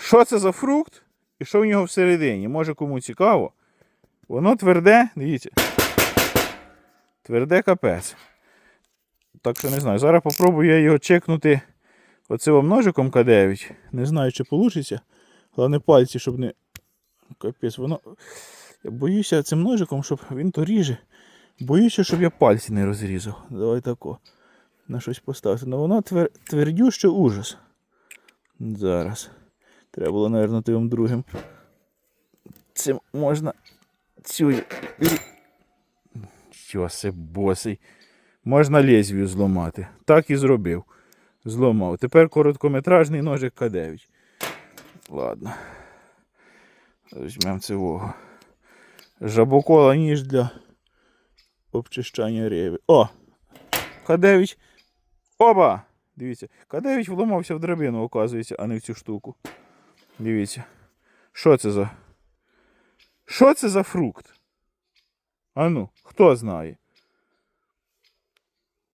що це за фрукт і що в нього всередині. Може кому цікаво. Воно тверде, дивіться. Тверде капець. Так що не знаю. Зараз попробую я його чекнути оцим ножиком К9. Не знаю, чи вийде. Головне пальці, щоб не. Капець, воно. Я боюся цим ножиком, щоб він то ріже. Боюся, щоб я пальці не розрізав. Давай тако. На щось поставити. Ну воно твер... твердюще ужас. Зараз. Треба було, мабуть, тим другим. Цим можна. Цю. Що босий. Можна лезвію зламати. Так і зробив. Зламав. Тепер короткометражний ножик К9. Ладно. Візьмемо цього. Жабокола ніж для обчищання риби. О! К9. Оба! Дивіться. К9 вломався в драбину, оказується, а не в цю штуку. Дивіться. Що це за. Що це за фрукт? А ну, хто знає?